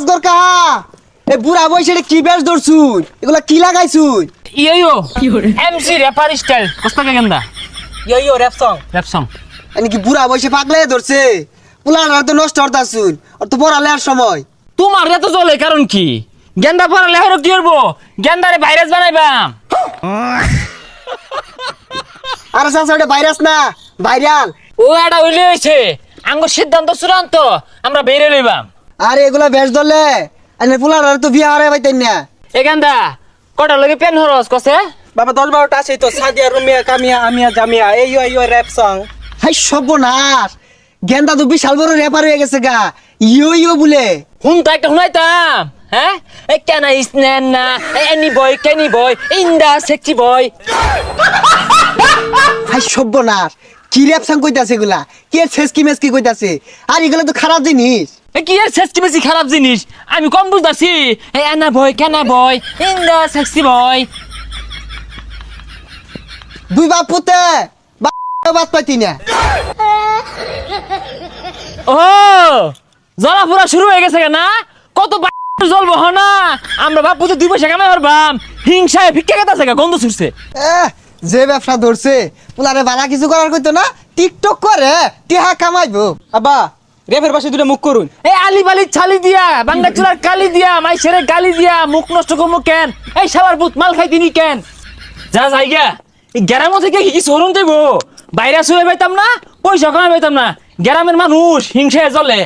আজগর কাহা এ বুড়া বয়সে কি বেশ ধরছুন এগুলা কি লাগাইছুন ইয়ো এমসি র্যাপার স্টাইল কস্তাকে গেন্দা। Yo yo rap song rap song এনে কি বুড়া বয়সে পাগলে ধরছে? পুলার তো নষ্ট হতাছুন আর তো পড়ালে আর সময়। তোমার এত জলে কারণ কি? গেন্দা পড়ালে হলো কি করব? গেন্দারে ভাইরাস বানাইবাম। আর চাচা ওটা ভাইরাস না ভাইরাল ও এটা হইলে হয়েছে আঙ্গ সিদ্ধান্ত চূড়ান্ত আমরা বেরে লইবাম আর এগুলা বেশ ধরলে এনে পুলার তো বিয়া হারে পাইতেন না। এ গেন্দা কটার লগে পেন হরস কসে? বাবা দশ বারোটা আছে তো সাদিয়া রুমিয়া কামিয়া আমিয়া জামিয়া এই ইয়ো ইয়ো র্যাপ সং হাই সর্বনাশ গেন্দা তো বিশাল বড় রেপার হয়ে গেছে গা। ইয়ো ইয়ো বলে। হুনতা একটা শুনাইতাম হ্যাঁ? এ কেন ইসনেন না এনি বয় কেনি বয় ইন্দা সেক্সি বয় হাই সর্বনাশ কি রেপ সাং কইতাছে এগুলা? কে শেষ কি মেস কি কইতাছে? আর এগুলা তো খারাপ জিনিস। কি এর সেক্সি বেশি খারাপ জিনিস? আমি কম বুঝতাছি। এ এনা বয় কেনা বয় ইন্দা সেক্সি বয় দুই বাপ পুতে বাদ পাইতি না। ও জলা পুরা শুরু হয়ে গেছে না কত জ্বলবো হ না? আমরা বাপু তো দুই পয়সা কামাই পারবাম হিংসায় ভিক্ষা কেতাছে গা গন্ধ ছুটছে। যে ব্যবসা ধরছে পুলারে বালা কিছু করার কইতো না টিকটক করে টিহা কামাইবো। আব্বা র্যাপের পাশে দুটো মুখ করুন। এই আলি বালি ছালি দিয়া বাংলা চুলার কালি দিয়া মাই ছেড়ে গালি দিয়া, মুখ নষ্ট করব কেন? এই সবার বুত মাল খাই তিনি কেন? যা যাই গা এই গ্রামও থেকে কি হরুন দেবো? বাইরে শুয়ে পাইতাম না, পয়সা কামাই পাইতাম না। গ্রামের মানুষ হিংসায় জ্বলে।